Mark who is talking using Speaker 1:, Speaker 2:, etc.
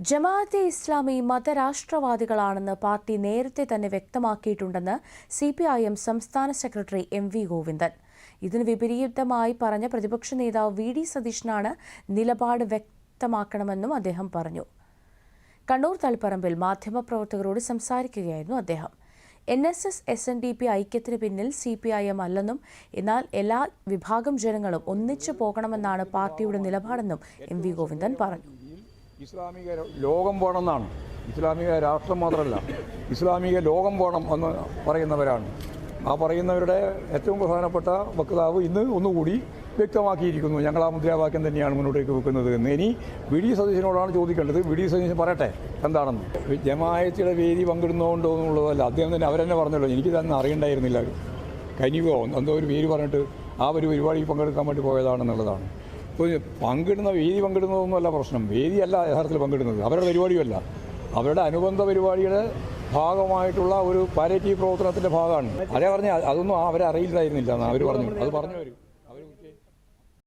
Speaker 1: Jamaat-e Islami മതരാഷ്ട്രവാദികളാണെന്ന് party നേരത്തെ തന്നെ വ്യക്തമാക്കിയിട്ടുണ്ടെന്ന് സി പി ഐ എം സംസ്ഥാന സെക്രട്ടറി എം വി ഗോവിന്ദൻ. ഇതിന് വിപരീതമായി പറഞ്ഞ പ്രതിപക്ഷ നേതാവ് വി ഡി സതീശനാണ് നിലപാട് വ്യക്തമാക്കണമെന്നും അദ്ദേഹം പറഞ്ഞു. കണ്ണൂർ തളിപ്പറമ്പിൽ മാധ്യമപ്രവർത്തകരോട് സംസാരിക്കുകയായിരുന്നു അദ്ദേഹം. N S S S N D P ഐക്യത്തിന് പിന്നിൽ സി പി ഐ എം അല്ലെന്നും എന്നാൽ എല്ലാ വിഭാഗം ജനങ്ങളും ഒന്നിച്ചു പോകണമെന്നാണ് പാർട്ടിയുടെ നിലപാടെന്നും എം വി ഗോവിന്ദൻ പറഞ്ഞു.
Speaker 2: ഇസ്ലാമിക ലോകം വേണമെന്നാണ്. ഇസ്ലാമിക രാഷ്ട്രം മാത്രമല്ല. ഇസ്ലാമിക ലോകം വേണം എന്ന് പറയുന്നവരാണ്. ആ പറയുന്നവരുടെ ഏറ്റവും പ്രധാനപ്പെട്ട വക്താവ് ഇന്ന് ഒന്നുകൂടി വ്യക്തമാക്കിയിരിക്കുന്നു. ഞങ്ങൾ ആ മുദ്രാവാക്യം തന്നെയാണ് മുന്നോട്ടേക്ക് വെക്കുന്നത് എന്ന്. ഇനി വി. ഡി. സതീശനോടാണ് ചോദിക്കേണ്ടത്. വി. ഡി. സതീശൻ പറയട്ടെ എന്താണെന്ന്? ജമായത്തിയുടെ വേദി പങ്കിടുന്നതുകൊണ്ടോ എന്നുള്ളതല്ല. അദ്ദേഹം തന്നെ അവരെന്നെ പറഞ്ഞല്ലോ. എനിക്ക് തന്നെ അറിയണ്ടായിരുന്നില്ല. കനിവോ? എന്തോ ഒരു പേര് പറഞ്ഞിട്ട് ആ ഒരു പരിപാടിയിൽ പങ്കെടുക്കാൻ വേണ്ടി പോയതാണെന്നുള്ളതാണ്. പങ്കിടുന്ന വേദി പങ്കിടുന്നതൊന്നുമല്ല പ്രശ്നം. വേദിയല്ല യഥാർത്ഥത്തിൽ പങ്കിടുന്നത്. അവരുടെ പരിപാടിയുമല്ല. അവരുടെ അനുബന്ധ പരിപാടിയുടെ ഭാഗമായിട്ടുള്ള ഒരു പാരേറ്റീവ് പ്രവർത്തനത്തിന്റെ ഭാഗമാണ്. അതേ പറഞ്ഞ അതൊന്നും അവരെ അറിയില്ലായിരുന്നില്ല അവർ പറഞ്ഞു. അത് പറഞ്ഞു വരും